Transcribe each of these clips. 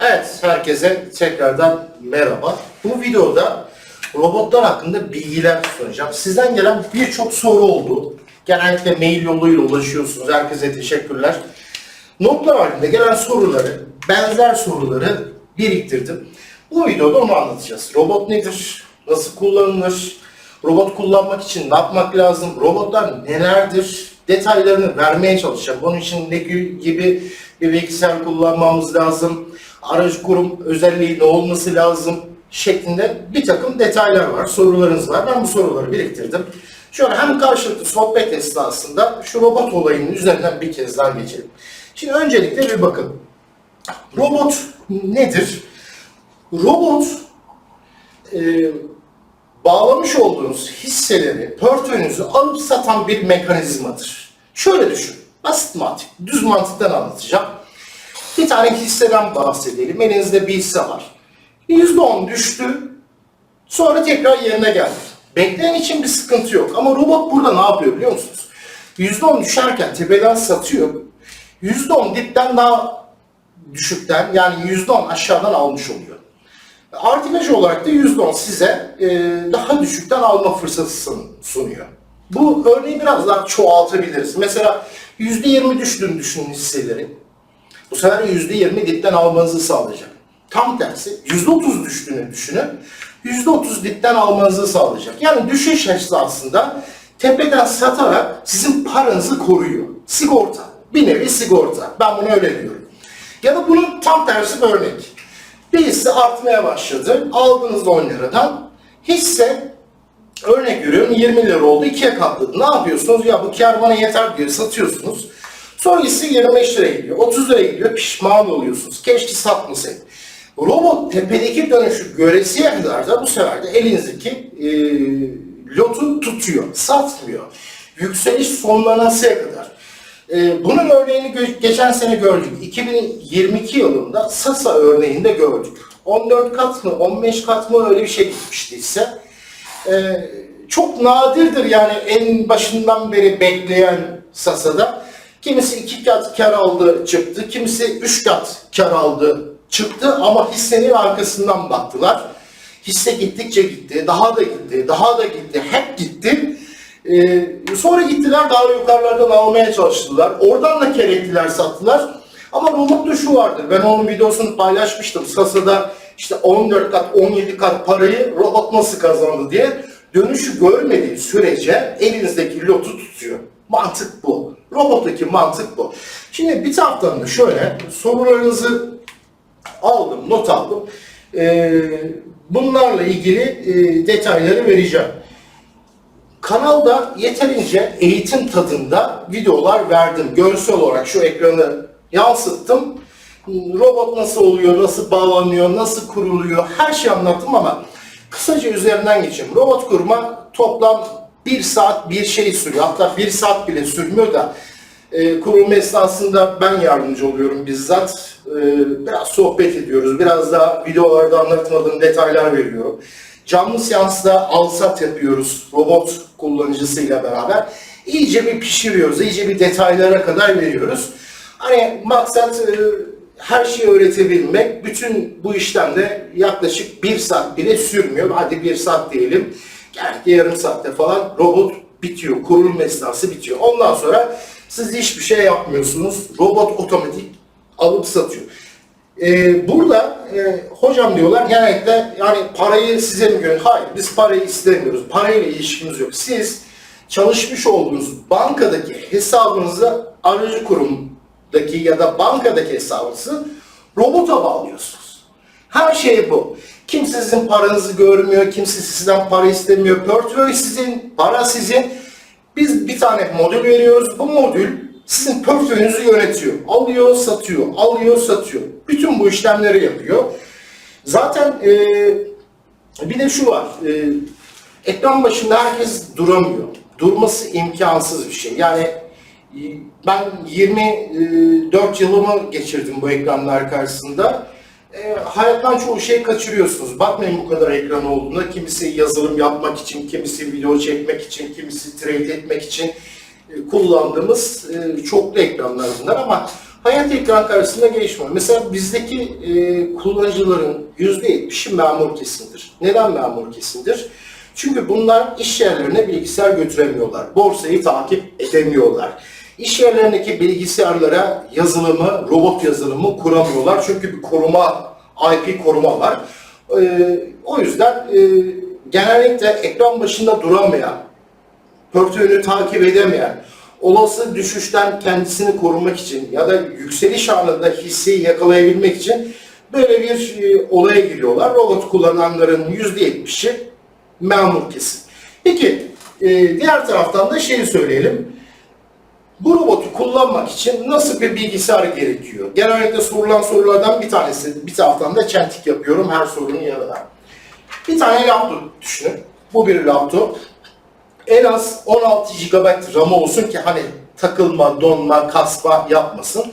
Evet, herkese tekrardan merhaba. Bu videoda robotlar hakkında bilgiler sunacağım. Sizden gelen birçok soru oldu. Genellikle mail yoluyla ulaşıyorsunuz. Herkese teşekkürler. Notlar halinde gelen soruları, benzer soruları biriktirdim. Bu videoda onu anlatacağız. Robot nedir? Nasıl kullanılır? Robot kullanmak için ne yapmak lazım? Robotlar nelerdir? Detaylarını vermeye çalışacağım. Bunun için ne gibi bir bilgisayar kullanmamız lazım? Aracı kurum özelliği ne olması lazım? Şeklinde bir takım detaylar var, sorularınız var. Ben bu soruları biriktirdim. Şöyle hem karşılıklı sohbet esnasında şu robot olayının üzerinden bir kez daha geçelim. Şimdi öncelikle bir bakın. Robot nedir? Robot e, bağlamış olduğunuz hisseleri, portföyünüzü alıp satan bir mekanizmadır. Şöyle düşün. Basit mantık. Düz mantıktan anlatacağım. Bir tane hisseden bahsedelim. Elinizde bir hisse var. %10 düştü. Sonra tekrar yerine geldi. Bekleyen için bir sıkıntı yok. Ama robot burada ne yapıyor biliyor musunuz? %10 düşerken tepeden satıyor. %10 dipten daha düşükten yani %10 aşağıdan almış oluyor. Artımacı olarak da %10 size e, daha düşükten alma fırsatı sun- sunuyor. Bu örneği biraz daha çoğaltabiliriz. Mesela %20 düştüğünü düşünün hisseleri. Bu sefer %20 dipten almanızı sağlayacak. Tam tersi %30 düştüğünü düşünün. %30 dipten almanızı sağlayacak. Yani düşüş esnasında tepeden satarak sizin paranızı koruyor. Sigorta. Bir nevi sigorta. Ben bunu öyle diyorum. Ya da bunun tam tersi bir örnek. Bir hisse artmaya başladı. Aldınız 10 liradan. Hisse örnek veriyorum 20 lira oldu. ikiye katladı. Ne yapıyorsunuz? Ya bu kar bana yeter diye satıyorsunuz. Sonra hisse 25 liraya gidiyor. 30 liraya gidiyor. Pişman oluyorsunuz. Keşke satmasaydım. Robot tepedeki dönüşü göresiye kadar da bu sefer de elinizdeki e, lotu tutuyor. Satmıyor. Yükseliş sonlanasıya kadar. Ee, bunun örneğini geçen sene gördük. 2022 yılında Sasa örneğinde gördük. 14 kat mı 15 kat mı öyle bir şey gitmişti ise. Ee, çok nadirdir yani en başından beri bekleyen Sasa'da. Kimisi 2 kat kar aldı çıktı, kimisi 3 kat kar aldı çıktı ama hissenin arkasından baktılar. Hisse gittikçe gitti, daha da gitti, daha da gitti, hep gitti. Ee, sonra gittiler daha yukarılardan almaya çalıştılar. Oradan da kerettiler sattılar. Ama robotta şu vardır. Ben onun videosunu paylaşmıştım. Sasa'da işte 14 kat 17 kat parayı robot nasıl kazandı diye dönüşü görmediği sürece elinizdeki lotu tutuyor. Mantık bu. Robottaki mantık bu. Şimdi bir taraftan da şöyle sorularınızı aldım, not aldım. Ee, bunlarla ilgili e, detayları vereceğim. Kanalda yeterince eğitim tadında videolar verdim. Görsel olarak şu ekranı yansıttım. Robot nasıl oluyor, nasıl bağlanıyor, nasıl kuruluyor her şeyi anlattım ama kısaca üzerinden geçeyim. Robot kurma toplam bir saat bir şey sürüyor. Hatta bir saat bile sürmüyor da e, kurulma esnasında ben yardımcı oluyorum bizzat. E, biraz sohbet ediyoruz. Biraz daha videolarda anlatmadığım detaylar veriyorum. Canlı seansta alsat yapıyoruz robot kullanıcısıyla beraber. İyice bir pişiriyoruz, iyice bir detaylara kadar veriyoruz. Hani maksat e, her şeyi öğretebilmek. Bütün bu işlemde yaklaşık bir saat bile sürmüyor. Hadi bir saat diyelim. Genellikle yarım saatte falan robot bitiyor. Kurulum esnası bitiyor. Ondan sonra siz hiçbir şey yapmıyorsunuz. Robot otomatik alıp satıyor. Ee, burada e, hocam diyorlar genellikle yani parayı size mi gönderiyor? Hayır biz parayı istemiyoruz. Parayla ilişkimiz yok. Siz çalışmış olduğunuz bankadaki hesabınızı aracı kurumdaki ya da bankadaki hesabınızı robota bağlıyorsunuz. Her şey bu. Kimse sizin paranızı görmüyor, kimse sizden para istemiyor. Portföy sizin, para sizin. Biz bir tane modül veriyoruz. Bu modül sizin portföyünüzü yönetiyor. Alıyor, satıyor, alıyor, satıyor. Bütün bu işlemleri yapıyor. Zaten e, bir de şu var. E, ekran başında herkes duramıyor. Durması imkansız bir şey. Yani e, ben 24 yılımı geçirdim bu ekranlar karşısında. E, hayattan çoğu şey kaçırıyorsunuz. Bakmayın bu kadar ekran olduğunda. Kimisi yazılım yapmak için, kimisi video çekmek için, kimisi trade etmek için e, kullandığımız e, çoklu ekranlar bunlar ama hayat ekran karşısında gelişmiyor. Mesela bizdeki e, kullanıcıların %70'i memur kesimdir. Neden memur kesimdir? Çünkü bunlar iş yerlerine bilgisayar götüremiyorlar. Borsayı takip edemiyorlar. İş yerlerindeki bilgisayarlara yazılımı, robot yazılımı kuramıyorlar. Çünkü bir koruma, IP koruma var. Ee, o yüzden e, genellikle ekran başında duramayan, portföyünü takip edemeyen, olası düşüşten kendisini korumak için ya da yükseliş anında hisseyi yakalayabilmek için böyle bir e, olaya giriyorlar. Robot kullananların %70'i memur kesim. Peki e, diğer taraftan da şeyi söyleyelim. Bu robotu kullanmak için nasıl bir bilgisayar gerekiyor? Genellikle sorulan sorulardan bir tanesi, bir taraftan da çentik yapıyorum her sorunun yanına. Bir tane laptop düşünün. Bu bir laptop. En az 16 GB RAM olsun ki hani takılma, donma, kasma yapmasın.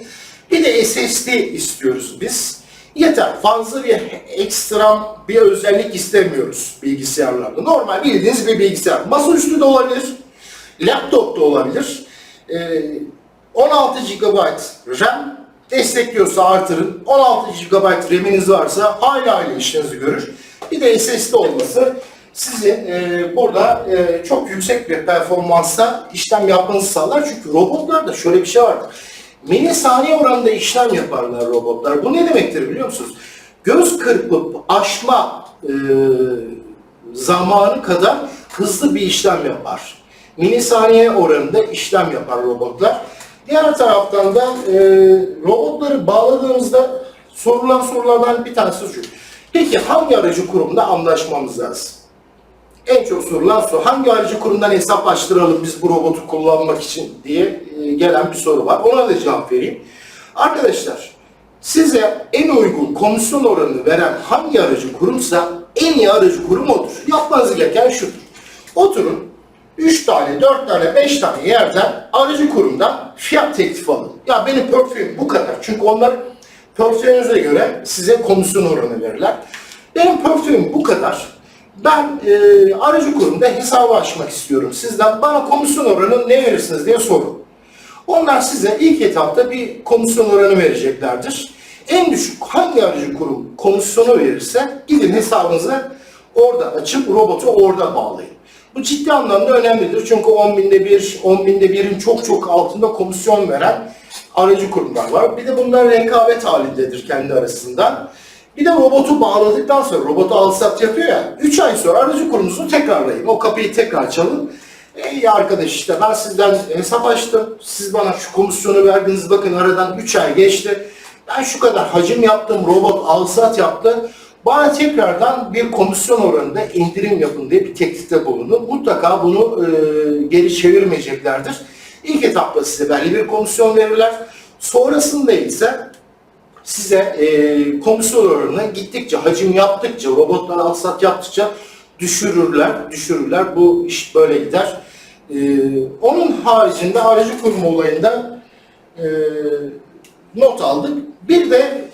Bir de SSD istiyoruz biz. Yeter. Fazla bir ekstra bir özellik istemiyoruz bilgisayarlarda. Normal bildiğiniz bir bilgisayar. Masaüstü de olabilir. Laptop da olabilir. Ee, 16 GB RAM destekliyorsa artırın. 16 GB RAM'iniz varsa hala hayli işinizi görür. Bir de SSD olması sizi e, burada e, çok yüksek bir performansta işlem yapmanızı sağlar. Çünkü robotlarda şöyle bir şey vardır. Milisaniye oranında işlem yaparlar robotlar. Bu ne demektir biliyor musunuz? Göz kırpıp aşma e, zamanı kadar hızlı bir işlem yapar. Milisaniye oranında işlem yapar robotlar. Diğer taraftan da e, robotları bağladığımızda sorulan sorulardan bir tanesi şu. Peki hangi aracı kurumda anlaşmamız lazım? En çok sorulan soru hangi aracı kurumdan hesaplaştıralım biz bu robotu kullanmak için diye e, gelen bir soru var. Ona da cevap vereyim. Arkadaşlar size en uygun komisyon oranını veren hangi aracı kurumsa en iyi aracı kurum odur. Yapmanız gereken şudur. Oturun 3 tane, 4 tane, 5 tane yerden aracı kurumdan fiyat teklifi alın. Ya benim portföyüm bu kadar. Çünkü onlar portföyünüze göre size komisyon oranı verirler. Benim portföyüm bu kadar. Ben e, aracı kurumda hesabı açmak istiyorum. Sizden bana komisyon oranı ne verirsiniz diye sorun. Onlar size ilk etapta bir komisyon oranı vereceklerdir. En düşük hangi aracı kurum komisyonu verirse gidin hesabınızı orada açıp robotu orada bağlayın. Bu ciddi anlamda önemlidir. Çünkü 10 binde bir, 10 binde birin çok çok altında komisyon veren aracı kurumlar var. Bir de bunlar rekabet halindedir kendi arasında. Bir de robotu bağladıktan sonra robotu al sat yapıyor ya. 3 ay sonra aracı kurumunuzu tekrarlayın. O kapıyı tekrar çalın. Ey arkadaş işte ben sizden hesap açtım. Siz bana şu komisyonu verdiniz. Bakın aradan 3 ay geçti. Ben şu kadar hacim yaptım. Robot al sat yaptı. Bana tekrardan bir komisyon oranında indirim yapın diye bir teklifte bulunun. Mutlaka bunu e, geri çevirmeyeceklerdir. İlk etapta size belli bir komisyon verirler. Sonrasında ise size e, komisyon oranını gittikçe, hacim yaptıkça, robotlar alsat yaptıkça düşürürler, düşürürler. Bu iş böyle gider. E, onun haricinde aracı kurma olayında e, not aldık. Bir de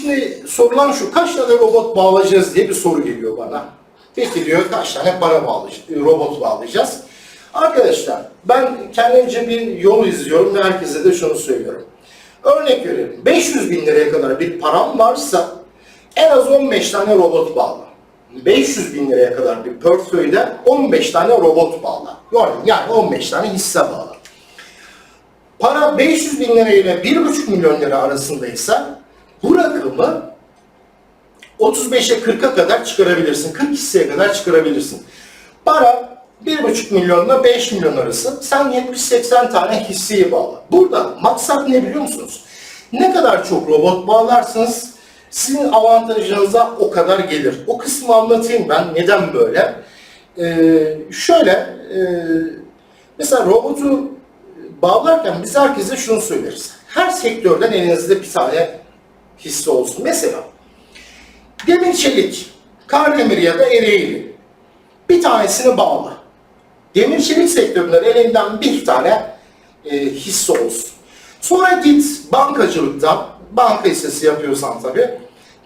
şimdi sorulan şu, kaç tane robot bağlayacağız diye bir soru geliyor bana. Peki diyor, kaç tane para bağlayacağız, robot bağlayacağız? Arkadaşlar, ben kendimce bir yol izliyorum ve herkese de şunu söylüyorum. Örnek veriyorum. 500 bin liraya kadar bir param varsa en az 15 tane robot bağla. 500 bin liraya kadar bir portföyde 15 tane robot bağla. Yani 15 tane hisse bağla. Para 500 bin lira ile 1,5 milyon lira arasındaysa bu rakamı 35'e 40'a kadar çıkarabilirsin. 40 hisseye kadar çıkarabilirsin. Para 1,5 milyonla 5 milyon arası. Sen 70-80 tane hisseyi bağla. Burada maksat ne biliyor musunuz? Ne kadar çok robot bağlarsınız sizin avantajınıza o kadar gelir. O kısmı anlatayım ben. Neden böyle? Ee, şöyle e, mesela robotu bağlarken biz herkese şunu söyleriz. Her sektörden elinizde bir tane hisse olsun. Mesela demir çelik, Kardemir ya da Ereğli. Bir tanesini bağla. Demir çelik sektöründen elinden bir tane e, hisse olsun. Sonra git bankacılıktan, banka hissesi yapıyorsan tabii,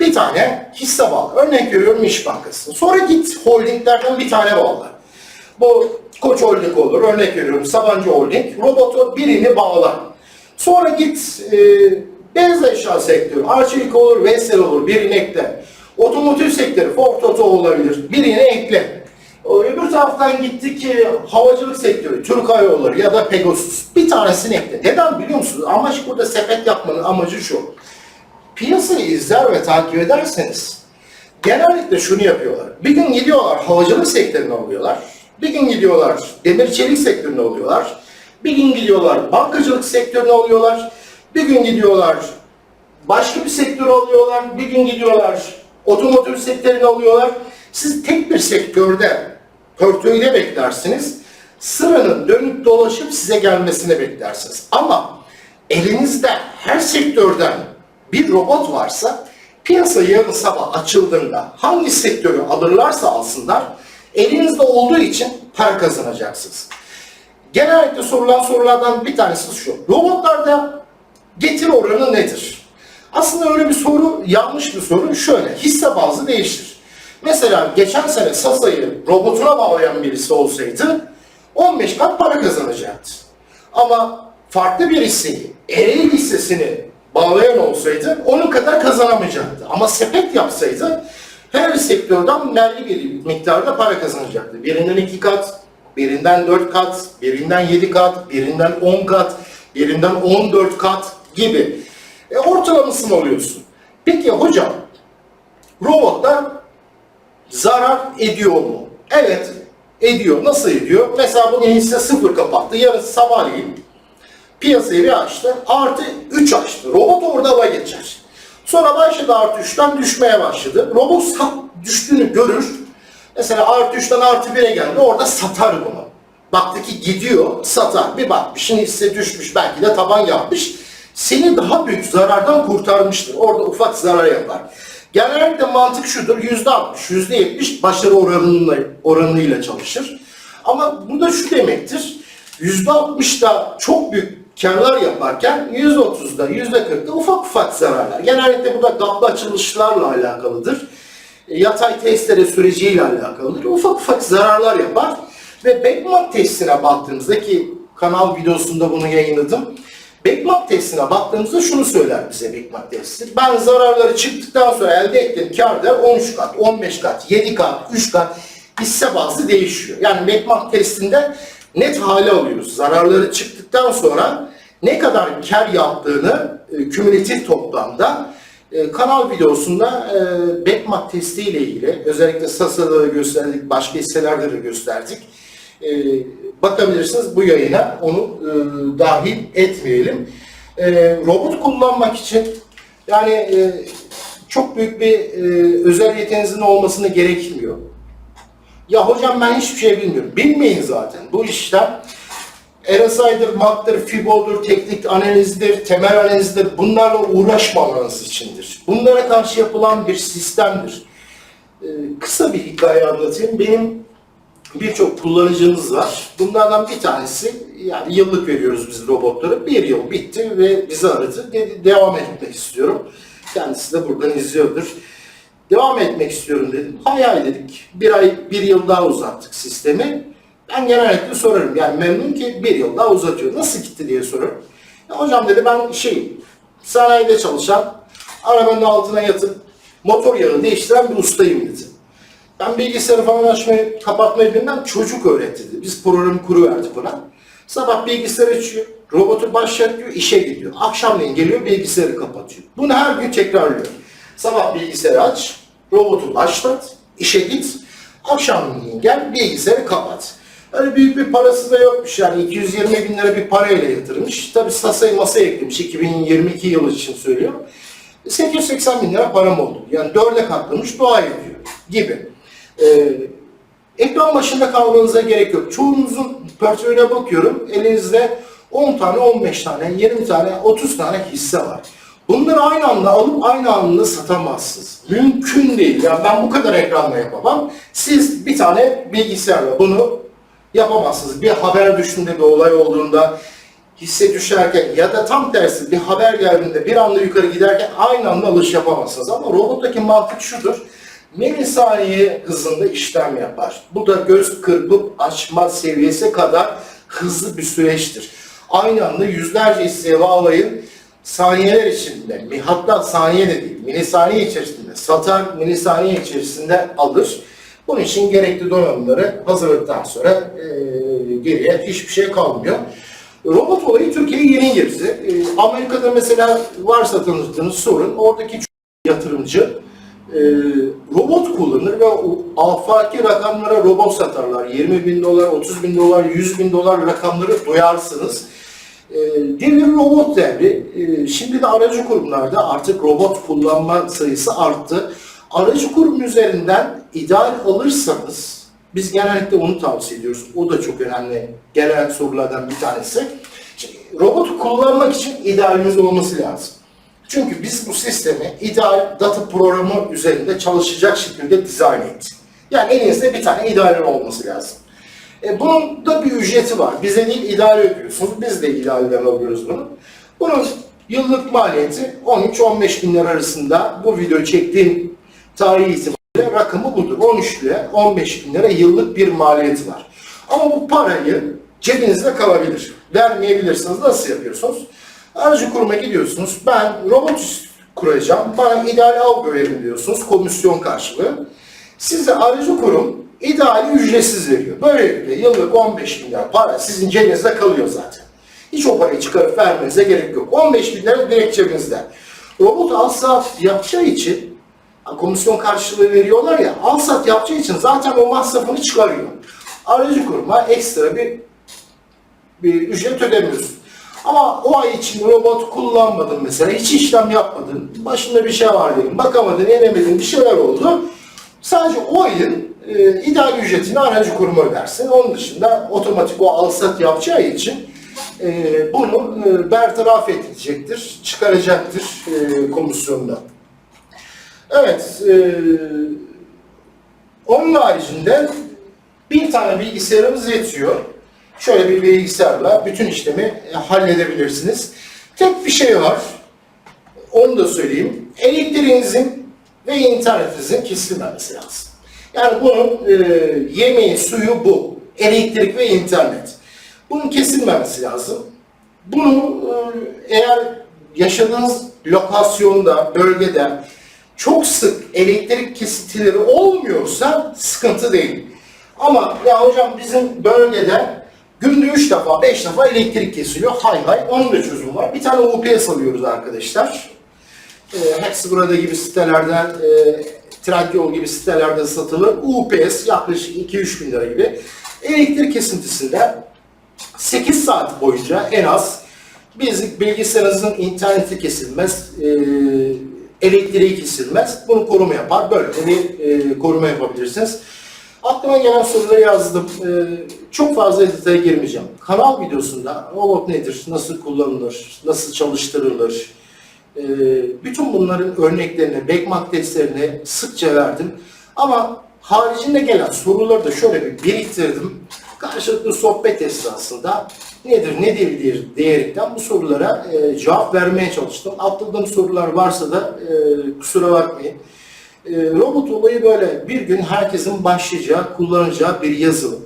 bir tane hisse bağla. Örnek veriyorum İş Bankası. Sonra git holdinglerden bir tane bağla. Bu Koç Holding olur, örnek veriyorum Sabancı Holding. Robotu birini bağla. Sonra git e, beyaz eşya sektörü, Arçelik olur, Vestel olur, birini ekle. Otomotiv sektörü, Ford Oto olabilir, birini ekle. O Öbür taraftan gittik havacılık sektörü, Türk Hava Yolları ya da Pegasus. Bir tanesini ekle. Neden biliyor musunuz? Amaç burada sepet yapmanın amacı şu. Piyasayı izler ve takip ederseniz genellikle şunu yapıyorlar. Bir gün gidiyorlar havacılık sektörünü alıyorlar. Bir gün gidiyorlar demir çelik sektörünü alıyorlar. Bir gün gidiyorlar bankacılık sektörünü alıyorlar. Bir gün gidiyorlar başka bir sektör alıyorlar. Bir gün gidiyorlar otomotiv sektörünü alıyorlar. Siz tek bir sektörde portföyde beklersiniz. Sıranın dönüp dolaşıp size gelmesini beklersiniz. Ama elinizde her sektörden bir robot varsa piyasa yarın sabah açıldığında hangi sektörü alırlarsa alsınlar elinizde olduğu için para kazanacaksınız. Genellikle sorulan sorulardan bir tanesi şu. Robotlarda getir oranı nedir? Aslında öyle bir soru yanlış bir soru. Şöyle hisse bazlı değişir. Mesela geçen sene Sasa'yı robotuna bağlayan birisi olsaydı 15 kat para kazanacaktı. Ama farklı bir hisseyi, Ereğli hissesini bağlayan olsaydı onun kadar kazanamayacaktı. Ama sepet yapsaydı her sektörden belli bir miktarda para kazanacaktı. Birinden iki kat, birinden dört kat, birinden yedi kat, birinden on kat, birinden on dört kat gibi. E, ortalamasını alıyorsun. Peki hocam, robotlar zarar ediyor mu? Evet, ediyor. Nasıl ediyor? Mesela bugün hisse sıfır kapattı. Yarın sabahleyin piyasayı bir açtı. Artı 3 açtı. Robot orada ava geçer. Sonra başladı artı 3'ten düşmeye başladı. Robot sat, düştüğünü görür. Mesela artı 3'ten artı 1'e geldi. Orada satar bunu. Baktı ki gidiyor, satar. Bir bakmışsın hisse düşmüş, belki de taban yapmış. Seni daha büyük zarardan kurtarmıştır. Orada ufak zarar yapar. Genellikle mantık şudur, %60, %70 başarı oranıyla, oranıyla çalışır. Ama bu da şu demektir, %60'da çok büyük karlar yaparken %30'da, %40'da ufak ufak zararlar. Genellikle bu da gaplı açılışlarla alakalıdır. Yatay testere süreciyle alakalıdır. Ufak ufak zararlar yapar. Ve Beckman testine baktığımızda ki kanal videosunda bunu yayınladım. Beckman testine baktığımızda şunu söyler bize Beckman testi. Ben zararları çıktıktan sonra elde ettiğim karda 13 kat, 15 kat, 7 kat, 3 kat hisse bazlı değişiyor. Yani Beckman testinde net hale alıyoruz. Zararları çıktıktan sonra ne kadar kar yaptığını e, kümülatif toplamda e, kanal videosunda e, Beckman testi ile ilgili özellikle Sasa'da da gösterdik, başka hisselerde de gösterdik. E, bakabilirsiniz bu yayına onu e, dahil etmeyelim. E, robot kullanmak için yani e, çok büyük bir e, özel yeteneğinizin olmasına gerekmiyor. Ya hocam ben hiçbir şey bilmiyorum. Bilmeyin zaten. Bu işlem RSI'dir, MAC'dır, FIBO'dur, teknik analizdir, temel analizdir. Bunlarla uğraşmamanız içindir. Bunlara karşı yapılan bir sistemdir. Ee, kısa bir hikaye anlatayım. Benim birçok kullanıcımız var. Bunlardan bir tanesi, yani yıllık veriyoruz biz robotları. Bir yıl bitti ve bizi aradı. Dedi, devam etmek istiyorum. Kendisi de buradan izliyordur. Devam etmek istiyorum dedim. Hay dedik. Bir ay, bir yıl daha uzattık sistemi. Ben genellikle sorarım. Yani memnun ki bir yıl daha uzatıyor. Nasıl gitti diye sorarım. Ya hocam dedi ben şey sanayide çalışan, arabanın altına yatıp motor yağını değiştiren bir ustayım dedi. Ben bilgisayarı falan açmayı, kapatmayı bilmem çocuk öğretti dedi. Biz programı kuruverdik ona. Sabah bilgisayar açıyor, robotu başlatıyor, işe gidiyor. Akşamleyin geliyor bilgisayarı kapatıyor. Bunu her gün tekrarlıyor. Sabah bilgisayarı aç, robotu başlat, işe git. Akşamleyin gel bilgisayarı kapat. Öyle büyük bir parası da yokmuş yani 220 bin lira bir parayla yatırmış. Tabi Sasa'yı masaya eklemiş 2022 yılı için söylüyorum. 880 bin lira param oldu. Yani dörde katlamış dua ediyor gibi. Ee, ekran başında kalmanıza gerek yok. Çoğunuzun portföyüne bakıyorum. Elinizde 10 tane, 15 tane, 20 tane, 30 tane hisse var. Bunları aynı anda alıp aynı anda satamazsınız. Mümkün değil. Yani ben bu kadar ekranla yapamam. Siz bir tane bilgisayarla bunu yapamazsınız. Bir haber düştüğünde bir olay olduğunda hisse düşerken ya da tam tersi bir haber geldiğinde bir anda yukarı giderken aynı anda alış yapamazsınız. Ama robottaki mantık şudur. Milisaniye hızında işlem yapar. Bu da göz kırpıp açma seviyesi kadar hızlı bir süreçtir. aynı anda yüzlerce isteğe bağlayın saniyeler içinde, hatta saniye de değil, milisaniye içerisinde satar, milisaniye içerisinde alır. Bunun için gerekli donanımları hazırladıktan sonra e, geriye hiçbir şey kalmıyor. Robot olayı Türkiye'ye yeni girdi. E, Amerika'da mesela varsa tanıdığınız sorun, oradaki yatırımcı e, robot kullanır ve o afaki rakamlara robot satarlar. 20 bin dolar, 30 bin dolar, 100 bin dolar rakamları duyarsınız. E, devir robot devri. E, şimdi de aracı kurumlarda artık robot kullanma sayısı arttı. Aracı kurum üzerinden ideal alırsanız, biz genellikle onu tavsiye ediyoruz. O da çok önemli genel sorulardan bir tanesi. Robot kullanmak için idealiniz olması lazım. Çünkü biz bu sistemi ideal data programı üzerinde çalışacak şekilde dizayn ettik. Yani elinizde bir tane ideal olması lazım. E, bunun da bir ücreti var. Bize değil ideal ödüyorsunuz. Biz de idealden alıyoruz bunu. Bunun yıllık maliyeti 13-15 bin lira arasında bu videoyu çektiğim tarih itibariyle rakamı budur. 13 lira 15 bin lira yıllık bir maliyeti var. Ama bu parayı cebinizde kalabilir. Vermeyebilirsiniz. Nasıl yapıyorsunuz? Aracı kuruma gidiyorsunuz. Ben robot kuracağım. Bana ideal algı verin diyorsunuz. Komisyon karşılığı. Size aracı kurum ideali ücretsiz veriyor. Böylelikle yıllık 15 bin lira para sizin cebinizde kalıyor zaten. Hiç o parayı çıkarıp vermenize gerek yok. 15 bin lira direkt cebinizde. Robot al sat yapacağı için komisyon karşılığı veriyorlar ya al sat yapacağı için zaten o masrafını çıkarıyor. Aracı kuruma ekstra bir bir ücret ödemiyorsun. Ama o ay için robot kullanmadın mesela, hiç işlem yapmadın, başında bir şey var diyelim, bakamadın, inemedin, bir şeyler oldu. Sadece o ayın e, ideal ücretini aracı kuruma ödersin. Onun dışında otomatik o alsat yapacağı için e, bunu e, bertaraf edecektir, çıkaracaktır e, komisyonda. Evet, e, onun haricinde bir tane bilgisayarımız yetiyor. Şöyle bir bilgisayarla bütün işlemi e, halledebilirsiniz. Tek bir şey var. Onu da söyleyeyim. Elektriğinizin ve internetinizin kesilmemesi lazım. Yani bunun e, yemeği, suyu bu. Elektrik ve internet. Bunun kesilmemesi lazım. Bunu e, eğer yaşadığınız lokasyonda, bölgede çok sık elektrik kesintileri olmuyorsa sıkıntı değil. Ama ya hocam bizim bölgede günde 3 defa, 5 defa elektrik kesiliyor. Hay hay onun da çözümü var. Bir tane UPS alıyoruz arkadaşlar. E, hepsi burada gibi sitelerden, e, Trendyol gibi sitelerde satılır. UPS yaklaşık 2-3 bin lira gibi. Elektrik kesintisinde 8 saat boyunca en az biz bilgisayarınızın interneti kesilmez, e, elektriği kesilmez. Bunu koruma yapar. Böyle bir e, koruma yapabilirsiniz. Aklıma gelen soruları yazdım. E, çok fazla detaya girmeyeceğim. Kanal videosunda robot nedir, nasıl kullanılır, nasıl çalıştırılır, e, bütün bunların örneklerini, backmark testlerini sıkça verdim. Ama haricinde gelen soruları da şöyle bir biriktirdim. Karşılıklı sohbet esnasında nedir, ne değildir diyerekten bu sorulara e, cevap vermeye çalıştım. Atladığım sorular varsa da e, kusura bakmayın. E, robot olayı böyle bir gün herkesin başlayacağı, kullanacağı bir yazılım.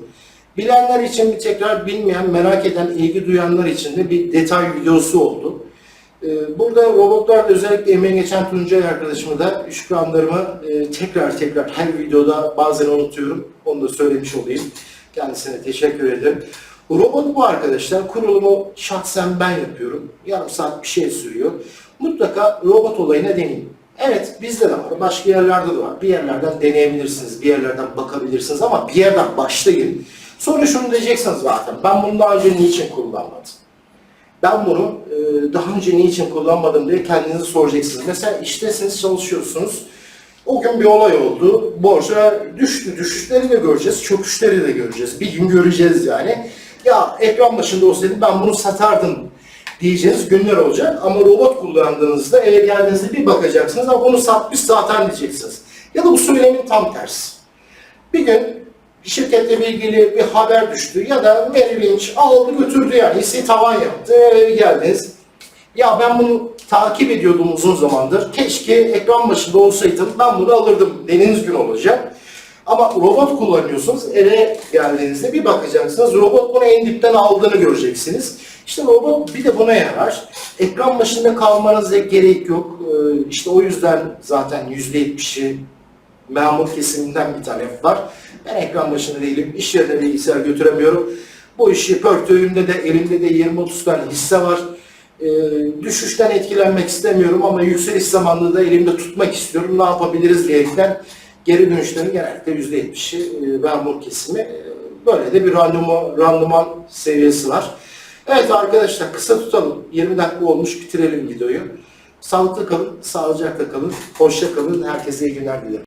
Bilenler için bir tekrar bilmeyen, merak eden, ilgi duyanlar için de bir detay videosu oldu. Ee, Burada robotlarla özellikle emeği geçen Tuncay arkadaşımı da şükranlarımı e, tekrar tekrar her videoda bazen unutuyorum. Onu da söylemiş olayım. Kendisine teşekkür ederim. Robot bu arkadaşlar. Kurulumu şahsen ben yapıyorum. Yarım saat bir şey sürüyor. Mutlaka robot olayına deneyin. Evet bizde de var. Başka yerlerde de var. Bir yerlerden deneyebilirsiniz. Bir yerlerden bakabilirsiniz ama bir yerden başlayın. Sonra şunu diyeceksiniz zaten. Ben bunu daha önce niçin kullanmadım? Ben bunu e, daha önce niçin kullanmadım diye kendinizi soracaksınız. Mesela iştesiniz, çalışıyorsunuz. O gün bir olay oldu. Borsa düştü. Düşüşleri de göreceğiz, çöküşleri de göreceğiz. Bir gün göreceğiz yani. Ya ekran başında olsaydım ben bunu satardım diyeceğiniz günler olacak. Ama robot kullandığınızda eve geldiğinizde bir bakacaksınız. Ama bunu satmış zaten diyeceksiniz. Ya da bu söylemin tam tersi. Bir gün şirketle ilgili bir haber düştü ya da Merrill Lynch aldı götürdü yani hisseyi tavan yaptı eve geldiniz. Ya ben bunu takip ediyordum uzun zamandır. Keşke ekran başında olsaydım ben bunu alırdım deniz gün olacak. Ama robot kullanıyorsunuz. Eve geldiğinizde bir bakacaksınız. Robot bunu en dipten aldığını göreceksiniz. İşte robot bir de buna yarar. Ekran başında kalmanıza gerek yok. Ee, İşte o yüzden zaten %70'i memur kesiminden bir talep var. Ben ekran başında değilim. İş yerine bilgisayar götüremiyorum. Bu işi pörtüğümde de elimde de 20-30 tane hisse var. Ee, düşüşten etkilenmek istemiyorum ama yükseliş zamanında da elimde tutmak istiyorum. Ne yapabiliriz diyerekten geri dönüşlerin genellikle %70'i e, memur kesimi. E, Böyle de bir randıman, randıman seviyesi var. Evet arkadaşlar kısa tutalım. 20 dakika olmuş bitirelim videoyu. Sağlıklı kalın, sağlıcakla kalın, hoşça kalın. Herkese iyi günler dilerim.